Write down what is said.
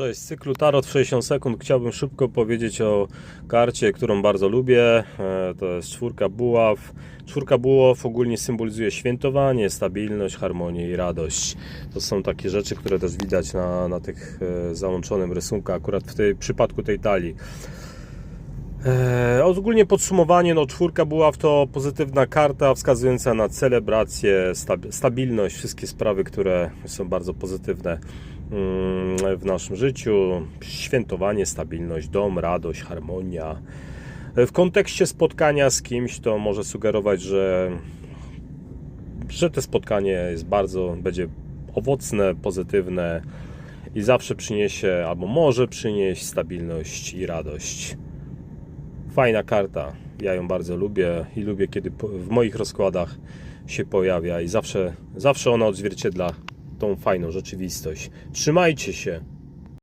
Cześć, z cyklu Tarot w 60 sekund chciałbym szybko powiedzieć o karcie, którą bardzo lubię. E, To jest czwórka buław. Czwórka buław ogólnie symbolizuje świętowanie, stabilność, harmonię i radość. To są takie rzeczy, które też widać na, na tych e, załączonym rysunku, akurat w tej, przypadku tej talii. E, ogólnie podsumowanie, no czwórka buław to pozytywna karta wskazująca na celebrację, stab- stabilność, wszystkie sprawy, które są bardzo pozytywne mm, w naszym życiu. Świętowanie, stabilność, dom, radość, harmonia. E, W kontekście spotkania z kimś to może sugerować, że, że to spotkanie jest bardzo, będzie owocne, pozytywne i zawsze przyniesie, albo może przynieść stabilność i radość. Fajna karta. Ja ją bardzo lubię i lubię, kiedy w moich rozkładach się pojawia i zawsze, zawsze ona odzwierciedla tą fajną rzeczywistość. Trzymajcie się.